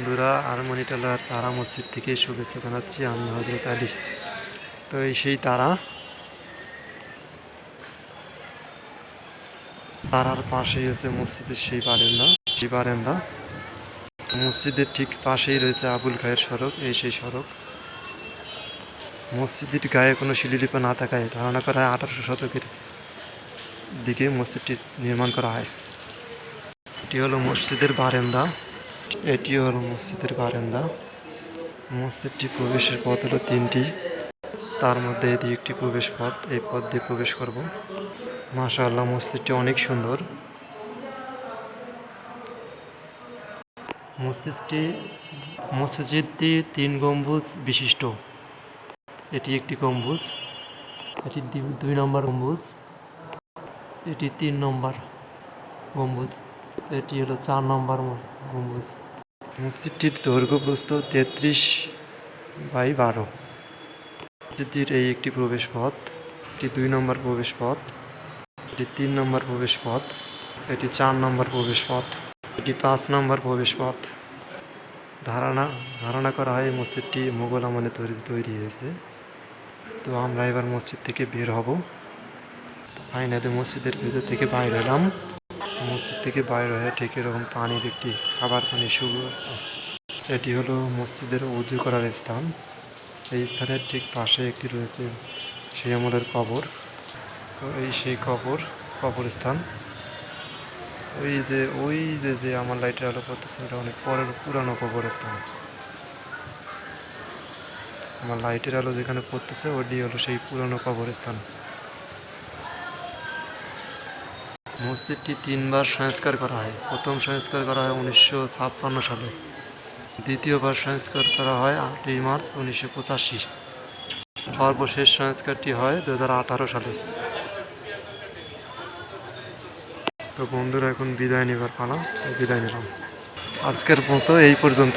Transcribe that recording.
বন্ধুরা আরমনিটালার তারা মসজিদ থেকে শুভেচ্ছা জানাচ্ছি। আমি হজরত আলী। তো এই সেই তারা। তারার পাশেই হচ্ছে মসজিদের সেই বারেন্দা সেই বারেন্দা। মসজিদের ঠিক পাশেই রয়েছে আবুল খায়ের সড়ক, এই সেই সড়ক। মসজিদের গায়ে কোনো শিলিলিপি না থাকায় ধারণা করা হয় আঠারোশো শতকের দিকে মসজিদটি নির্মাণ করা হয়। এটি হলো মসজিদের বারেন্দা। এটি হল মসজিদের বারান্দা। মসজিদটি প্রবেশের পথ হলো তিনটি। তার মধ্যে এটি একটি প্রবেশ পথ এই পথ দিয়ে প্রবেশ করব। মাশাআল্লাহ, মসজিদটি অনেক সুন্দর। মসজিদটি মসজিদটি তিন গম্বুজ বিশিষ্ট। এটি একটি গম্বুজ। এটি দুই- দুই নম্বর গম্বুজ। এটি তিন নম্বর গম্বুজ। এটি হলো চার নম্বর গম্বুজ। মসজিদটির দৈর্ঘ্য প্রস্থ তেত্রিশ বাই বারো। মসজিদটির এই একটি প্রবেশ পথ এটি দুই নম্বর প্রবেশ পথ এটি তিন নম্বর প্রবেশ পথ এটি চার নম্বর প্রবেশ পথ এটি পাঁচ নম্বর প্রবেশ পথ ধারণা ধারণা করা হয় মসজিদটি মোগল আমলে তৈরি তৈরি হয়েছে। তো আমরা এবার মসজিদ থেকে বের হব। ফাইনালি মসজিদের ভিতর থেকে বাইর হলাম। মসজিদ থেকে বাইরে হয়ে ঠিক এরকম পানির একটি খাবার পানির সুব্যবস্থা। এটি হলো মসজিদের উজু করার স্থান। এই স্থানের ঠিক পাশে একটি রয়েছে সেই আমলের কবর। তো এই সেই কবর, কবরস্থান। ওই যে ওই যে যে আমার লাইটের আলো পড়তেছে, ওটা অনেক পরের পুরানো কবরস্থান। আমার লাইটের আলো যেখানে পড়তেছে, ওটি হলো সেই পুরানো কবরস্থান। মসজিদটি তিনবার সংস্কার করা হয়। প্রথম সংস্কার করা হয় উনিশশো ছাপ্পান্ন সালে। দ্বিতীয়বার সংস্কার করা হয় আটই মার্চ উনিশশো পঁচাশি। সর্বশেষ সংস্কারটি হয় দু হাজার আঠারো সালে। তো বন্ধুরা, এখন বিদায় নেবার পালা। বিদায় নিলাম। আজকের মতো এই পর্যন্ত।